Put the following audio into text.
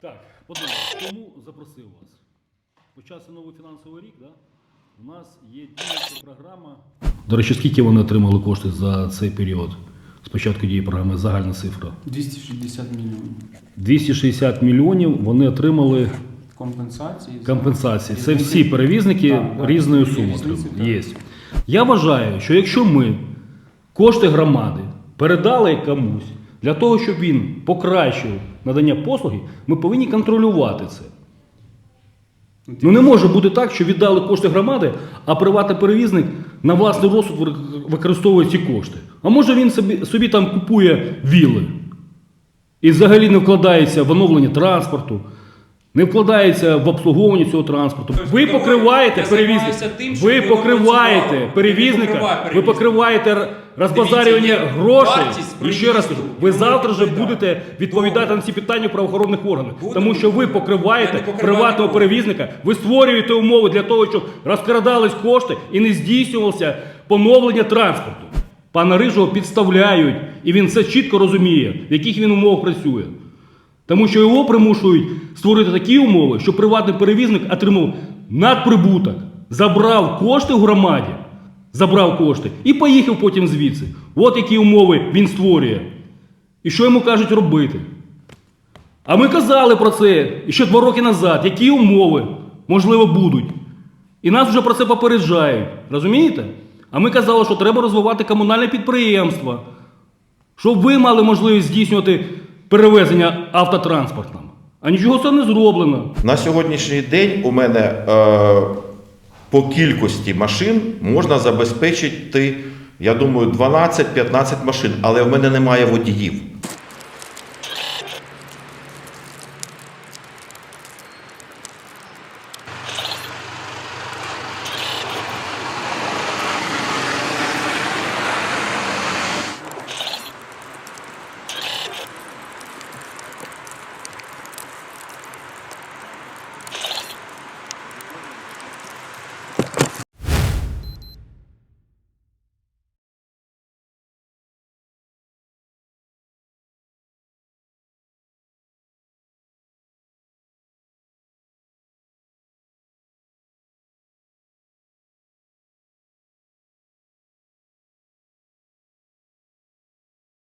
Так, подивіться, чому запросив вас? Почався новий фінансовий рік, да? У нас є діюча програма. До речі, скільки вони отримали кошти за цей період? Спочатку дії програми загальна цифра. 260 мільйонів 260 мільйонів вони отримали компенсації. компенсації. Це всі перевізники Так, так. різної Є суми. Є. Я вважаю, що якщо ми кошти громади передали комусь для того, щоб він покращив надання послуги, ми повинні контролювати це. Ну не може бути так, що віддали кошти громади, а приватний перевізник на власний розсуд використовує ці кошти. А може він собі, собі там купує віли і взагалі не вкладається в оновлення транспорту, не вкладається в обслуговування цього транспорту. Тобто Ви покриваєте перевізника. Ви покриваєте перевізника, ви покриваєте розбазарювання Дивіться, грошей. вартість І ще раз кажу, ви завтра вже будете відповідати на ці питання в правоохоронних органах, тому що ви покриваєте не покриваю приватного нікого. перевізника, ви створюєте умови для того, щоб розкрадались кошти і не здійснювалося поновлення транспорту. Пана Рижого підставляють, і він все чітко розуміє, в яких він умовах працює. Тому що його примушують створити такі умови, що приватний перевізник отримав надприбуток, забрав кошти в громаді, забрав кошти і поїхав потім звідси. От які умови він створює. І що йому кажуть робити? А ми казали про це ще два роки назад, які умови, можливо, будуть. І нас вже про це попереджають. Розумієте? А ми казали, що треба розвивати комунальне підприємство, щоб ви мали можливість здійснювати перевезення автотранспортом. А нічого це не зроблено. На сьогоднішній день у мене е, по кількості машин можна забезпечити, я думаю, 12-15 машин, але в мене немає водіїв.